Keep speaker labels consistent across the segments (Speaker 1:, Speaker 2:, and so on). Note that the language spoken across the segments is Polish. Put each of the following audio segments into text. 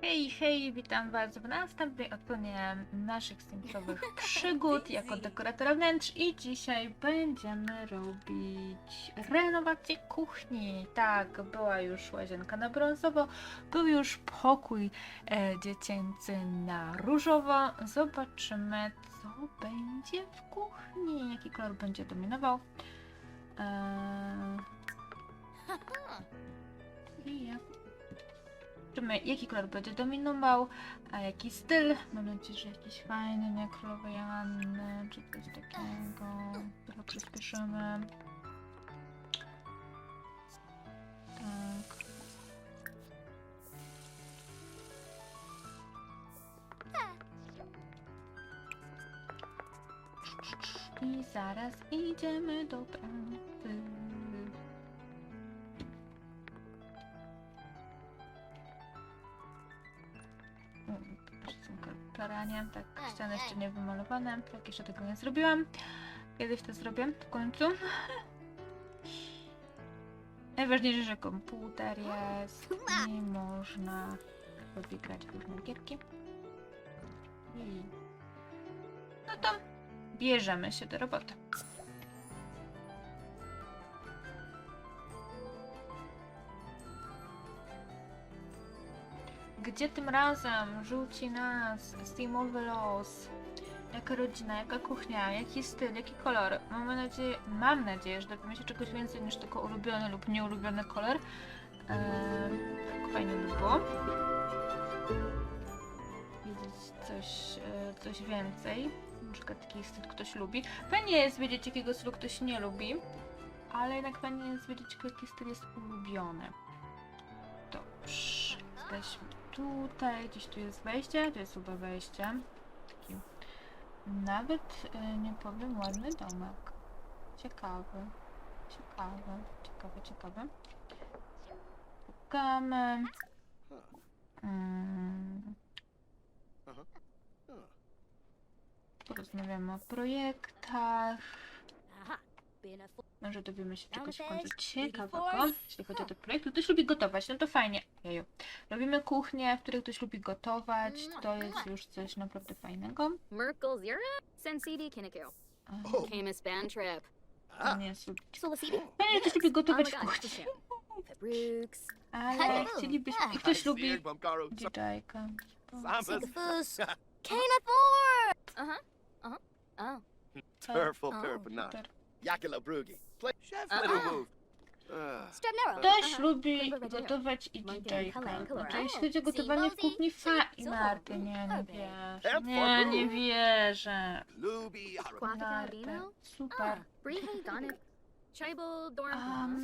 Speaker 1: Hej, hej, witam Was w następnej odsłonie naszych simsowych przygód jako dekoratora wnętrz i dzisiaj będziemy robić renowację kuchni. Tak, była już łazienka na brązowo, był już pokój e, dziecięcy na różowo. Zobaczymy, co będzie w kuchni, jaki kolor będzie dominował. Eee, i jak Zobaczymy, jaki kolor będzie dominował, a jaki styl. Mam nadzieję, że jakiś fajny, nie królowej Janny, czy coś takiego. Trochę przyspieszymy. Tak. I zaraz idziemy do pracy. Tak, ściany jeszcze nie wymalowane, tak jeszcze tego nie zrobiłam. Kiedyś to zrobię, w końcu. Najważniejsze, że komputer jest i można sobie różne gierki. No to bierzemy się do roboty. Gdzie tym razem rzuci nas Steamowy los? Jaka rodzina, jaka kuchnia, jaki styl, jaki kolor? Mamy nadzieję, mam nadzieję, że dowiemy się czegoś więcej niż tylko ulubiony lub nieulubiony kolor. Eee, fajnie by było. Wiedzieć coś, e, coś więcej. Na przykład jaki styl ktoś lubi. Fajnie jest wiedzieć, jakiego stylu ktoś nie lubi, ale jednak fajnie jest wiedzieć, jaki styl jest ulubiony. Dobrze. Jesteśmy tutaj, gdzieś tu jest wejście, to jest chyba wejście. Taki nawet y, nie powiem ładny domek. Ciekawy, ciekawy, ciekawy, ciekawy. Pukamy. Mm. Porozmawiamy o projektach.
Speaker 2: Aha.
Speaker 1: Może dowiemy się czegoś w końcu ciekawego, jeśli chodzi o ten projekt. Ktoś lubi gotować, no to fajnie. Jeju. Robimy kuchnię, w której ktoś lubi gotować. To jest już coś naprawdę fajnego.
Speaker 2: Merkel Zira? Sensidi Kinniku.
Speaker 1: A,
Speaker 2: Camus band trip.
Speaker 1: To nie jest.
Speaker 2: Sulasidi?
Speaker 1: Fajnie, ktoś lubi gotować w kuchni.
Speaker 2: Fabrooks.
Speaker 1: Ale chcielibyśmy... I ktoś lubi. DJ-ka.
Speaker 3: Sambas.
Speaker 2: Sigafus. Uh-huh. Oh.
Speaker 3: Turful
Speaker 2: Oh,
Speaker 3: Yakila Brugi. Chef.
Speaker 1: Ktoś lubi gotować i DJ-ka. Znaczy, jeśli chodzi o gotowanie w kuchni, fa... I Marty, nie, nie wierzę. Nie, nie wierzę.
Speaker 2: Dino?
Speaker 1: super.
Speaker 2: Ah, Brihe Donif. Tribal Dorm.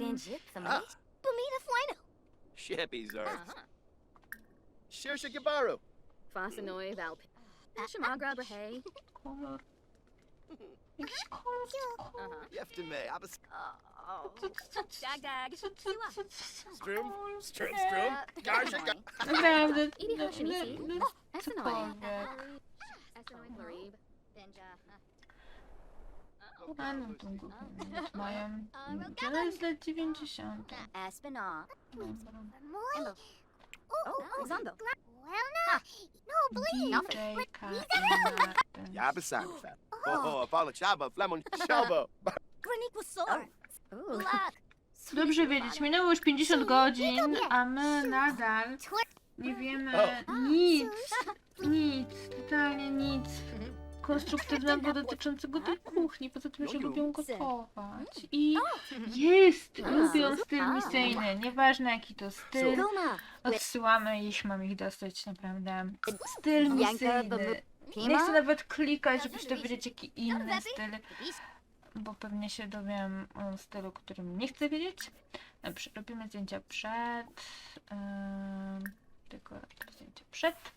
Speaker 3: Shippy's Earth.
Speaker 2: Uh-huh.
Speaker 3: Shirsha Gibaru.
Speaker 2: Fasanoi Valp. Shamagra Brahe.
Speaker 1: Kolor. Jakiś
Speaker 2: dag.
Speaker 1: co, co, co, co,
Speaker 3: Strum. Strum. Strum. Garsha.
Speaker 1: Naprawdę.
Speaker 2: Idi
Speaker 1: no,
Speaker 2: Hashimisi.
Speaker 1: no, no,
Speaker 2: Esenoi.
Speaker 1: Cokolwiek. A no tą mieć mają. Tyle jest lat 90.
Speaker 4: Aspinall.
Speaker 1: Dobra.
Speaker 2: Embo. Oh, Zondo.
Speaker 1: DJ-ka i Martin.
Speaker 3: Yabasam. Oh, Apollo Chaba. Flemon.
Speaker 2: Ooh.
Speaker 4: Black.
Speaker 1: Dobrze wiedzieć, minęło już 50 godzin, a my nadal nie wiemy nic, nic, totalnie nic konstruktywnego dotyczącego tej kuchni, poza tym, że lubią gotować. I jest, lubią styl misyjny, nieważne jaki to styl, odsyłamy ich, mam ich dostać naprawdę. Styl misyjny. Nie chcę nawet klikać, żeby się dowiedzieć jaki inny styl, bo pewnie się dowiem o stylu, którym nie chcę wiedzieć. Dobrze, robimy zdjęcia przed. Yy, dekorator zdjęcia przed.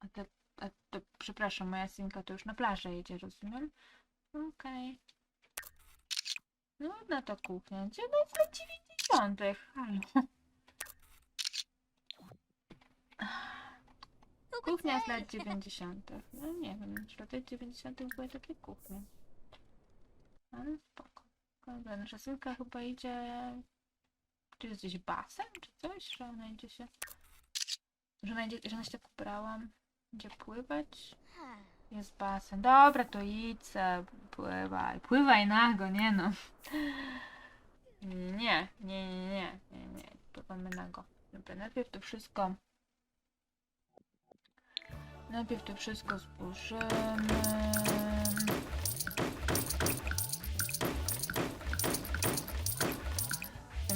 Speaker 1: A te, a to, przepraszam, moja synka to już na plażę jedzie, rozumiem? Okej. No, na to kuchnia. Gdzie no jest lat 90. Halo. Kuchnia z lat 90. No nie wiem, czy w latach 90. były takie kuchnie. Ale spoko. Dobra, nasza synka chyba idzie Tu jest gdzieś basen czy coś, że znajdzie się... Że, znajdzie, że na się tak ubrałam. Gdzie pływać? Jest basen. Dobra, to idź pływaj. Pływaj nago, nie no. Nie, nie, nie, nie, nie, nie. Pływamy nago. Dobra, najpierw to wszystko... Najpierw to wszystko zburzymy.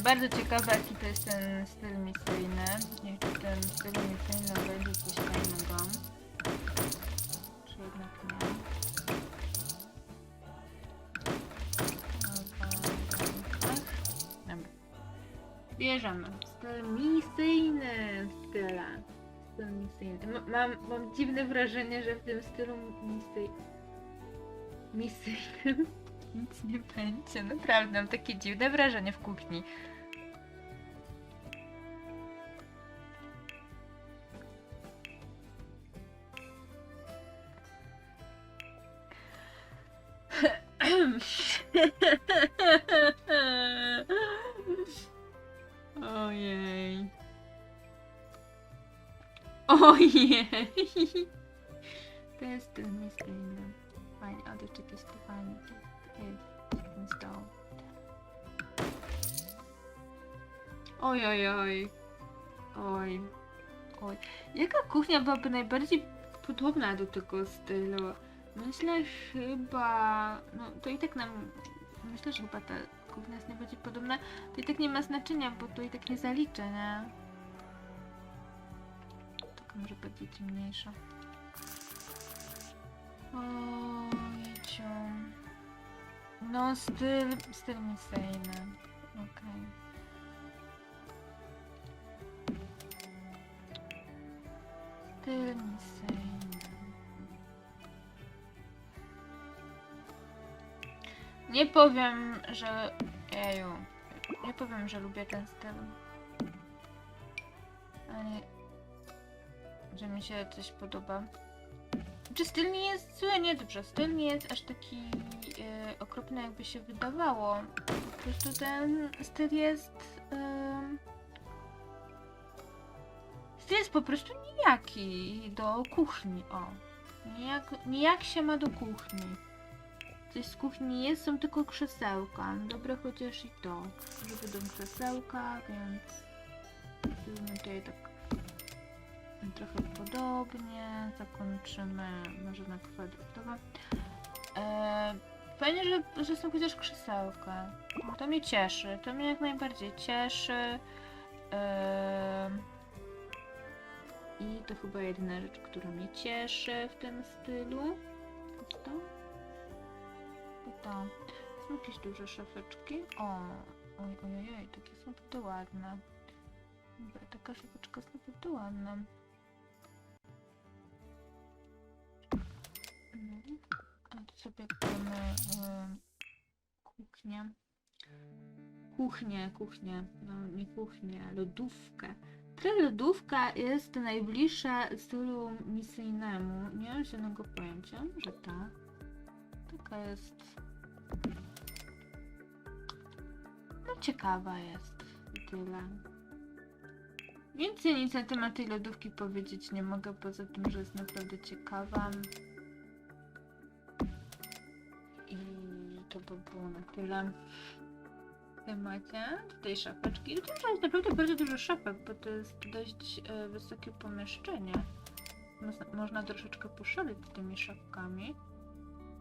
Speaker 1: Bardzo ciekawa, jaki to jest ten styl misyjny. W tym stylu misyjnym będzie coś fajnego. Czy jednak nie? Dobra. Bierzemy. Styl misyjny. Style. Styl misyjny. Ma- Mam, mam dziwne wrażenie, że w tym stylu misy... misyjnym nic nie będzie. Naprawdę, mam takie dziwne wrażenie w kuchni. Ojej. To jest ten misyjny. Fajnie, a to jakieś to fajnie. Stoł. Oj, oj, oj. Oj. Oj. Jaka kuchnia byłaby najbardziej podobna do tego stylu? Myślę chyba... No to i tak nam... Myślę, że chyba ta kuchnia jest najbardziej podobna. To i tak nie ma znaczenia, bo to i tak nie zaliczę, nie? Może będzie ciemniejsza. Ojciu. No, styl, styl misyjny. Okej. Styl misyjny. Nie powiem, że... Eju. Nie powiem, że lubię ten styl. Ale... Że mi się coś podoba. Czy styl nie jest zły? Nie, dobrze. Styl nie jest aż taki e, okropny, jakby się wydawało. Po prostu ten styl jest... em, styl jest po prostu nijaki do kuchni, o. Nijak, nijak się ma do kuchni. Coś z kuchni jest, są tylko krzesełka. Dobre chociaż i to. Że będą krzesełka, więc... Zrobimy tutaj tak trochę podobnie. Zakończymy może na kwadratowe. Eee, fajnie, że, że są chociaż krzesełka. To mnie cieszy. To mnie jak najbardziej cieszy. Eee, I to chyba jedyna rzecz, która mnie cieszy w tym stylu. To? To. Są jakieś duże szafeczki. O, oj, oj, oj, takie są naprawdę ładne. Taka szafeczka jest naprawdę ładna. Sobie mamy em, kuchnię. Kuchnię, kuchnię. No nie kuchnię, lodówkę. Ta lodówka jest najbliższa stylu misyjnemu. Nie mam zielonego pojęcia, że tak. Taka jest. No ciekawa jest. Tyle. Więcej nic na temat tej lodówki powiedzieć nie mogę, poza tym, że jest naprawdę ciekawa. To by było na tyle w temacie. Tutaj szafeczki. To jest naprawdę bardzo dużo szafek, bo to jest dość e, wysokie pomieszczenie. Można, troszeczkę poszaleć z tymi szafkami.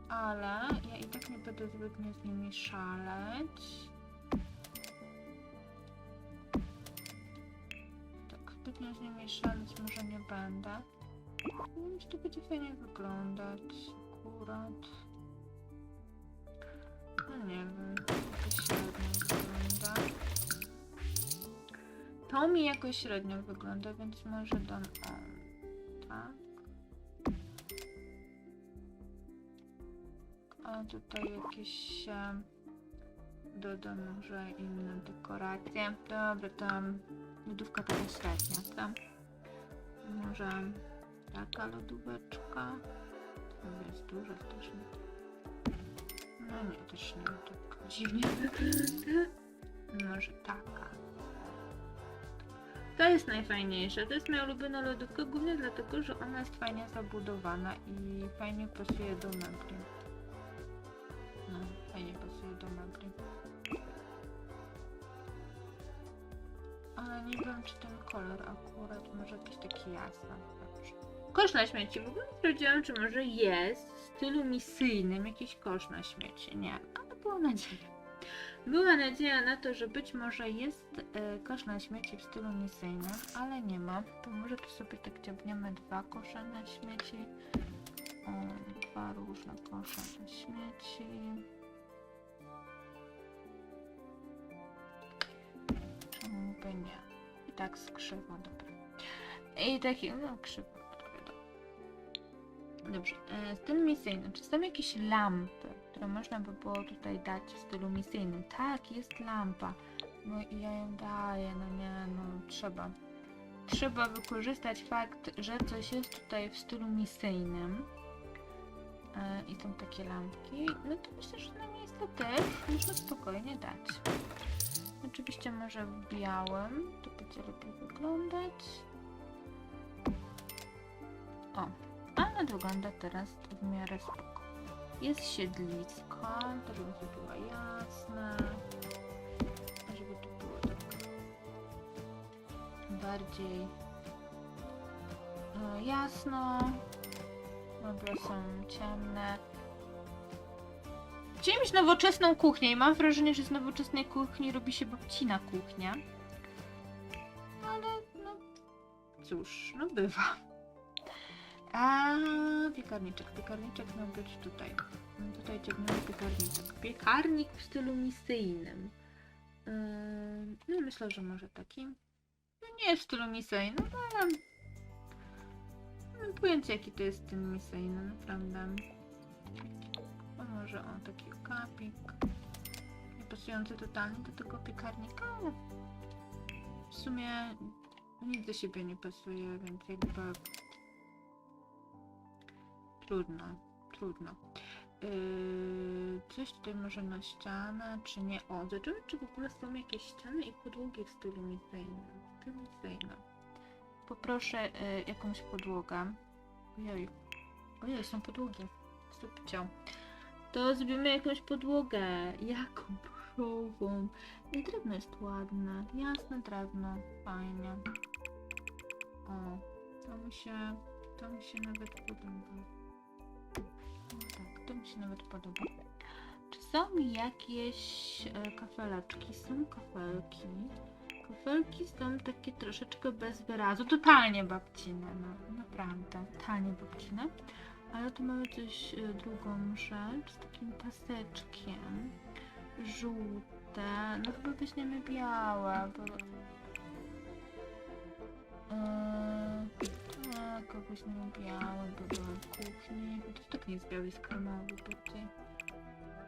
Speaker 1: Ale ja i tak nie będę zbytnio z nimi szaleć. Tak, zbytnio z nimi szaleć może nie będę. Więc to będzie fajnie wyglądać akurat. No nie wiem, jakoś średnio wygląda. To mi jakoś średnio wygląda, więc może dam o, tak. A tutaj jakieś dodam może inne dekoracje. Dobra, tam lodówka taka średnia, tak? Może taka lodóweczka. To jest duża też No nie, też nie tak dziwnie wygląda. Może taka. To jest najfajniejsze. To jest moja ulubiona lodówka, głównie dlatego, że ona jest fajnie zabudowana i fajnie pasuje do mebli. No, fajnie pasuje do mebli. Ale nie wiem, czy ten kolor akurat może jakiś taki jasny. Kosz na śmieci. W ogóle sprawdziłam, czy może jest w stylu misyjnym jakiś kosz na śmieci. Nie, ale była nadzieja. Była nadzieja na to, że być może jest e, kosz na śmieci w stylu misyjnym, ale nie ma. To może tu sobie tak dziabniemy dwa kosze na śmieci. O, dwa różne kosze na śmieci. Czemu by nie? I tak skrzywa, dobra. I taki, no krzywo. Dobrze, e, styl misyjny. Czy są jakieś lampy, które można by było tutaj dać w stylu misyjnym? Tak, jest lampa. No i ja ją daję, no nie, no trzeba. Trzeba wykorzystać fakt, że coś jest tutaj w stylu misyjnym. E, I są takie lampki. No to myślę, że na miejsce też można spokojnie dać. Oczywiście może w białym, to będzie lepiej wyglądać. O, ale wygląda teraz w miarę spoko. Jest siedlisko, to żeby to było jasne. Żeby to było tak bardziej e, jasno. Meble są ciemne. Chcieli mieć nowoczesną kuchnię i mam wrażenie, że z nowoczesnej kuchni robi się babcina kuchnia. Ale no cóż, no bywa. A piekarniczek, piekarniczek miał być tutaj. No Tutaj ciągnął piekarniczek. Piekarnik w stylu misyjnym. Yy, no myślę, że może taki. No nie w stylu misyjnym, ale... Mam pojęcie jaki to jest styl misyjny, naprawdę. A może on taki kapik. Nie pasujący totalnie do tego piekarnika, ale w sumie nic do siebie nie pasuje, więc jakby trudno, trudno. Yy, coś tutaj może na ścianę, czy nie? O, zobaczymy, czy w ogóle są jakieś ściany i podłogi w stylu misyjnym. Styl misyjny. Poproszę yy, jakąś podłogę. Ojej. Ojej, są podłogi. Subcio. To zrobimy jakąś podłogę. Jaką proszową. I drewno jest ładne. Jasne drewno. Fajnie. O, to mi się, to mi się nawet podoba. Tak, to mi się nawet podoba. Czy są jakieś e, kafeleczki? Są kafelki. Kafelki są takie troszeczkę bez wyrazu. Totalnie babcine, no naprawdę. Totalnie babcine. Ale tu mamy coś, e, drugą rzecz z takim paseczkiem. Żółte. No chyba weźmiemy białe, bo... Yy, tak, weźmiemy białe, bo były w kuchni. To tak nie jest biały, jest kremowy tutaj.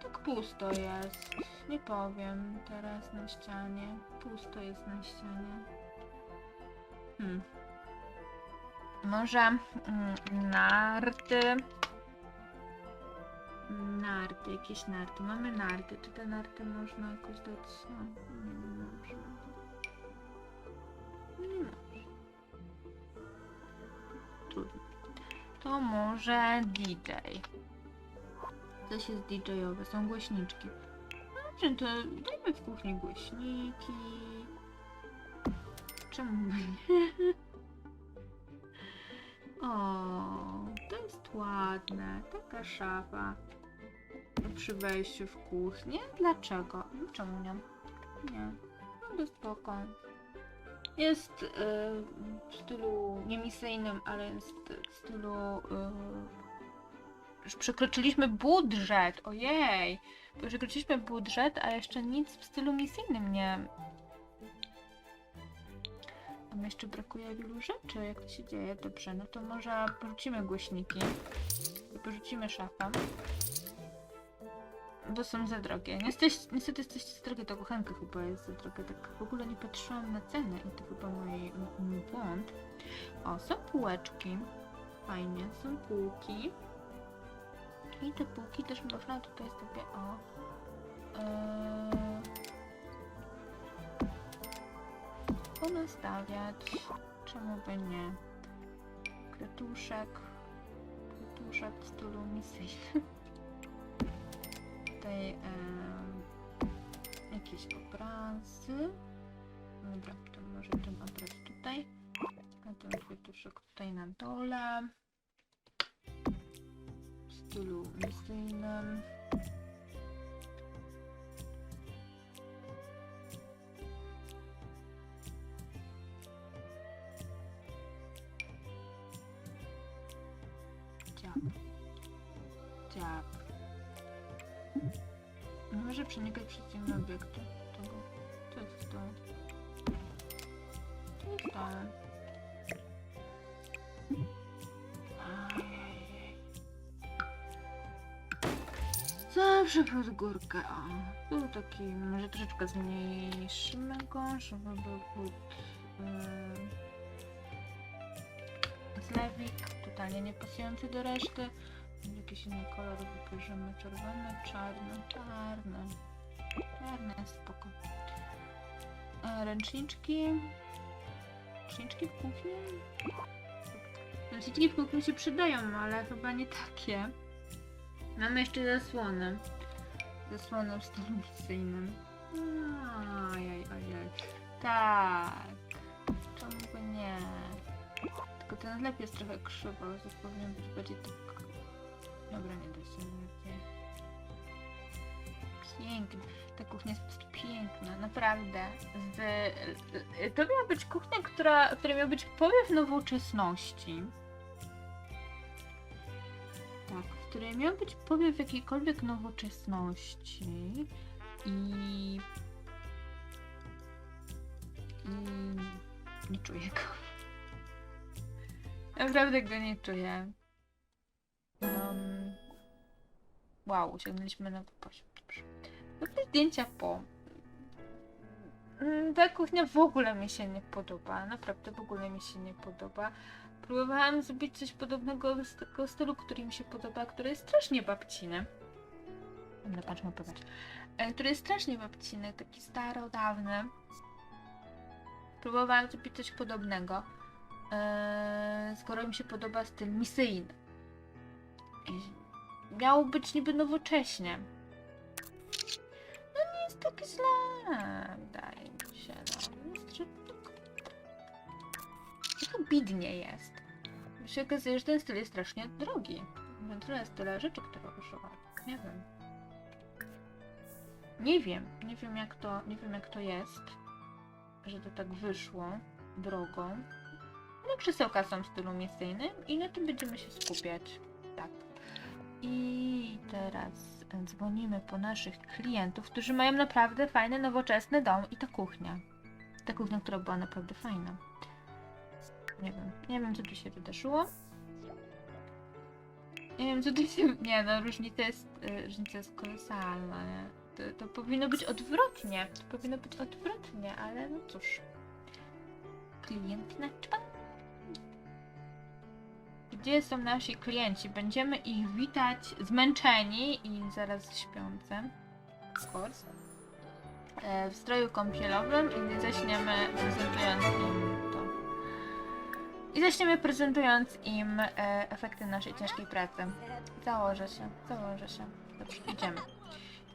Speaker 1: Tak pusto jest. Nie powiem teraz na ścianie. Pusto jest na ścianie. Hmm. Może mm, narty. Narty, jakieś narty. Mamy narty. Czy te narty można jakoś dać? No, nie To może DJ. Coś jest DJ-owe, są głośniczki. No Dobrze, to dajmy w kuchni głośniki. Czemu nie? O, to jest ładne. Taka szafa przy wejściu w kuchnię. Dlaczego? No, Czemu nie? Nie. No to. Jest y, w stylu niemisyjnym, ale jest w stylu... Y, już przekroczyliśmy budżet. Ojej! Przekroczyliśmy budżet, a jeszcze nic w stylu misyjnym nie... Tam jeszcze brakuje wielu rzeczy, jak to się dzieje. Dobrze, no to może porzucimy głośniki. I porzucimy szafę. Bo są za drogie. Niestety, jesteście za drogie, to kuchenka chyba jest za drogie. Tak w ogóle nie patrzyłam na cenę i to chyba mój, mój błąd. O, są półeczki. Fajnie, są półki. I te półki też można tutaj sobie, o... Yy, ponastawiać. Czemu by nie? Kwiatuszek. Kwiatuszek w stylu misyjnym. Tutaj em, jakieś obrazy. Dobra, to może ten obraz tutaj. A ten kwiatuszek tutaj na dole. W stylu misyjnym. Może przenikać przez inne obiekty. Tego. Co jest to? Co jest to? Ajajaj. Zawsze pod górkę. O, był taki, może troszeczkę zmniejszymy go, żeby był pod... Yy, zlewik, totalnie niepasujący do reszty. Jakiś inny kolor wybierzemy. Czerwony, czarny, czarny. Czarny jest spoko. E, ręczniczki. Ręczniczki w kuchni? Ręczniczki w kuchni się przydają, ale chyba nie takie. Mamy jeszcze zasłonę. Zasłonę w stylu misyjnym. Ajaj, ajaj. Tak. Czemu by nie? Tylko ten zlep jest trochę krzywo, więc powinien być bardziej. Dobra, nie da się. Pięknie. Ta kuchnia jest piękna, naprawdę. Z... To miała być kuchnia, która, która miała być powiew nowoczesności. Tak, w której miał być powiew jakiejkolwiek nowoczesności i... i... nie czuję go. Naprawdę go nie czuję. Um, wow, osiągnęliśmy nowy poziom. Dobrze. Robię zdjęcia po. Mm, Ta kuchnia w ogóle mi się nie podoba. Naprawdę w ogóle mi się nie podoba. Próbowałam zrobić coś podobnego z tego stylu, który mi się podoba, który jest strasznie babciny. No patrzmy, popatrz. E, Który jest strasznie babciny, taki starodawny. Próbowałam zrobić coś podobnego. Eee, skoro mi się podoba styl misyjny. Miało być niby nowocześnie. No nie jest tak źle, wydaje mi się. No. Że trochę bidnie jest. Mi się okazuje, że ten styl jest strasznie drogi. Tyle jest tyle rzeczy, które używam. Nie wiem. Nie wiem. Nie wiem jak to, nie wiem jak to jest, że to tak wyszło drogą. No krzesełka są w stylu misyjnym i na tym będziemy się skupiać. I teraz dzwonimy po naszych klientów, którzy mają naprawdę fajny, nowoczesny dom i ta kuchnia. Ta kuchnia, która była naprawdę fajna. Nie wiem, nie wiem co tu się wydarzyło. Nie wiem co tu się... Nie no, różnica jest, y, różnica jest kolosalna, nie? To, to powinno być odwrotnie. To powinno być odwrotnie, ale no cóż. Klient na czpa. Gdzie są nasi klienci? Będziemy ich witać zmęczeni i zaraz śpiące. Of course. W stroju kąpielowym i zaczniemy prezentując im to. I zaczniemy prezentując im e, efekty naszej ciężkiej pracy. Założę się, założę się. Dobrze, idziemy.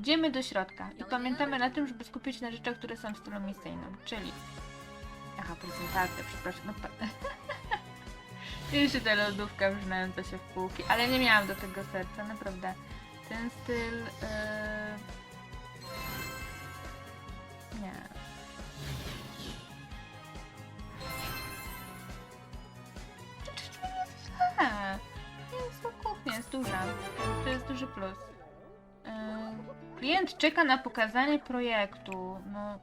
Speaker 1: Idziemy do środka i pamiętamy na tym, żeby skupić się na rzeczach, które są w stylu misyjnym, czyli... Aha, prezentacja, przepraszam. Jeszcze ta lodówka wrzynająca się w półki, ale nie miałam do tego serca, naprawdę. Ten styl... Yy... Nie. Nie jest kuchnia, jest duża. To jest duży plus. Yy, klient czeka na pokazanie projektu. No,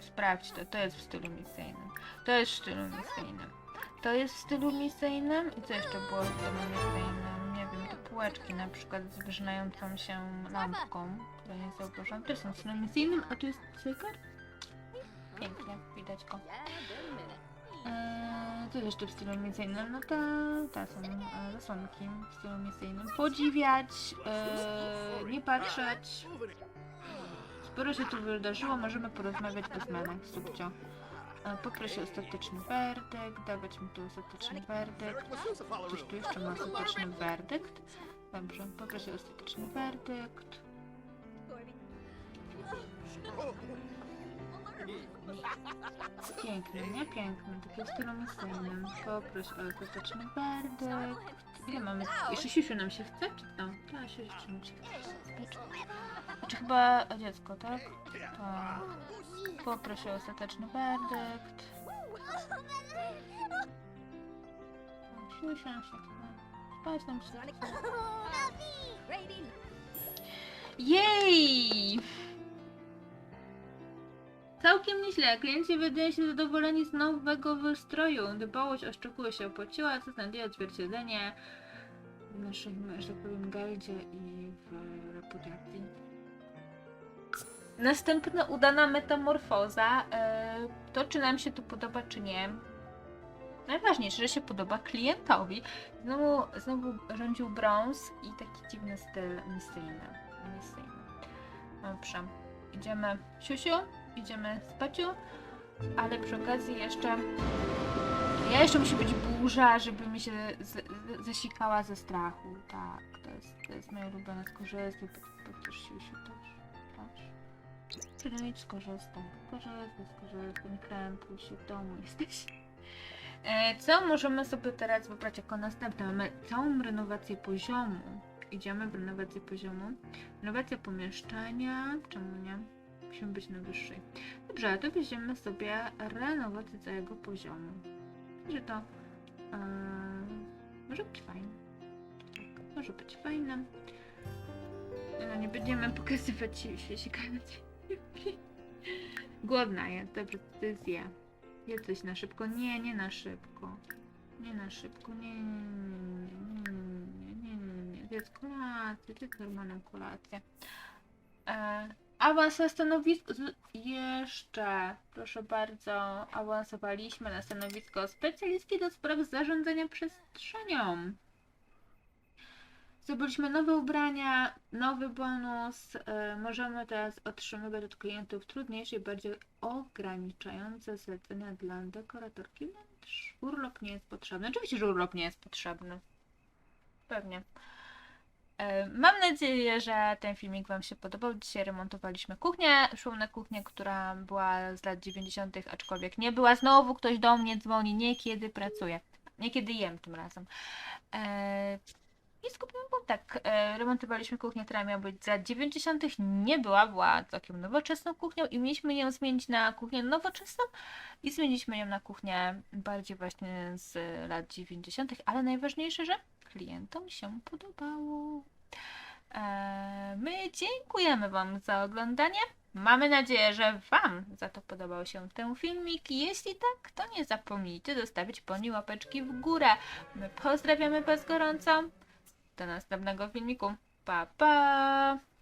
Speaker 1: sprawdź to. To jest w stylu misyjnym. To jest w stylu misyjnym. To jest w stylu misyjnym. I co jeszcze było w stylu misyjnym? Nie wiem, te półeczki na przykład z wyżynającą się lampką, która nie zauważyłam. Też są w stylu misyjnym, a tu jest cygar? Pięknie, widać go. Eee, co jeszcze w stylu misyjnym? No to, te są e, zasłonki w stylu misyjnym. Podziwiać, e, nie patrzeć. Sporo się tu wydarzyło, możemy porozmawiać po zmianach, subcio. Poprosi ostateczny werdykt, dawać mi tu ostateczny werdykt. Coś tu jeszcze ma ostateczny werdykt. Dobrze, poprosi ostateczny werdykt. Piękny, nie? Piękny, taki w stylu. Poproś o ostateczny werdykt. Ile mamy? Jeszcze siusiu nam się chce, czy tam? Tak, siusiu nam się chce. Znaczy chyba dziecko, tak? Tak. Poproś o ostateczny werdykt. Siusiu nam się chce. Spać nam się chce. Jej! Całkiem nieźle. Klienci wydają się zadowoleni z nowego wystroju. Dbałość o szczegóły się opłaciła, co znajduje odzwierciedlenie w naszym, że powiem, gardzie i w reputacji. Następna udana metamorfoza. E, to, czy nam się to podoba, czy nie. Najważniejsze, że się podoba klientowi. Znowu, znowu rządził brąz i taki dziwny styl misyjny. misyjny. Dobrze. Idziemy siusiu, idziemy spaciu, ale przy okazji jeszcze... Ja jeszcze musi być burza, żeby mi się z, z, zasikała ze strachu. Tak, to jest, to jest moje ulubione skorzystaj, też siusiu też. Patrz. Przyjdź, skorzystaj. Skorzystaj, skorzystaj, nie krępuj się, w domu jesteś. E, Co możemy sobie teraz wybrać jako następne? Mamy całą renowację poziomu. Idziemy w renowację poziomu. Renowacja pomieszczenia. Czemu nie? Musimy być na wyższej. Dobrze, to weźmiemy sobie renowację całego poziomu. Że to e, może być fajne. Tak, może być fajne. No, nie będziemy pokazywać się sikać. Głodna jest, dobrze, ty zje. Je coś na szybko. Nie, nie na szybko. Nie na szybko. Nie, nie, nie, nie, nie, nie, nie, nie. Zjedz kolację, zjedz normalną kolację. E, awans na stanowisko. Jeszcze, proszę bardzo, awansowaliśmy na stanowisko specjalistki do spraw zarządzania przestrzenią. Zdobyliśmy nowe ubrania, nowy bonus. E, możemy teraz otrzymywać od klientów trudniejsze i bardziej ograniczające zlecenia dla dekoratorki wnętrz. Urlop nie jest potrzebny. Oczywiście, że urlop nie jest potrzebny. Pewnie. E, Mam nadzieję, że ten filmik Wam się podobał. Dzisiaj remontowaliśmy kuchnię, szumną kuchnię, która była z lat 90., aczkolwiek nie była. Znowu ktoś do mnie dzwoni, niekiedy pracuję. Niekiedy jem tym razem. E, I skupiłam bo tak. E, remontowaliśmy kuchnię, która miała być z lat 90. Nie była, była całkiem nowoczesną kuchnią i mieliśmy ją zmienić na kuchnię nowoczesną i zmieniliśmy ją na kuchnię bardziej właśnie z lat 90., ale najważniejsze, że klientom się podobało. Eee, My dziękujemy Wam za oglądanie. Mamy nadzieję, że Wam za to podobał się ten filmik. Jeśli tak, to nie zapomnijcie zostawić po łapeczki w górę. My pozdrawiamy Was gorąco. Do następnego filmiku. Pa, pa!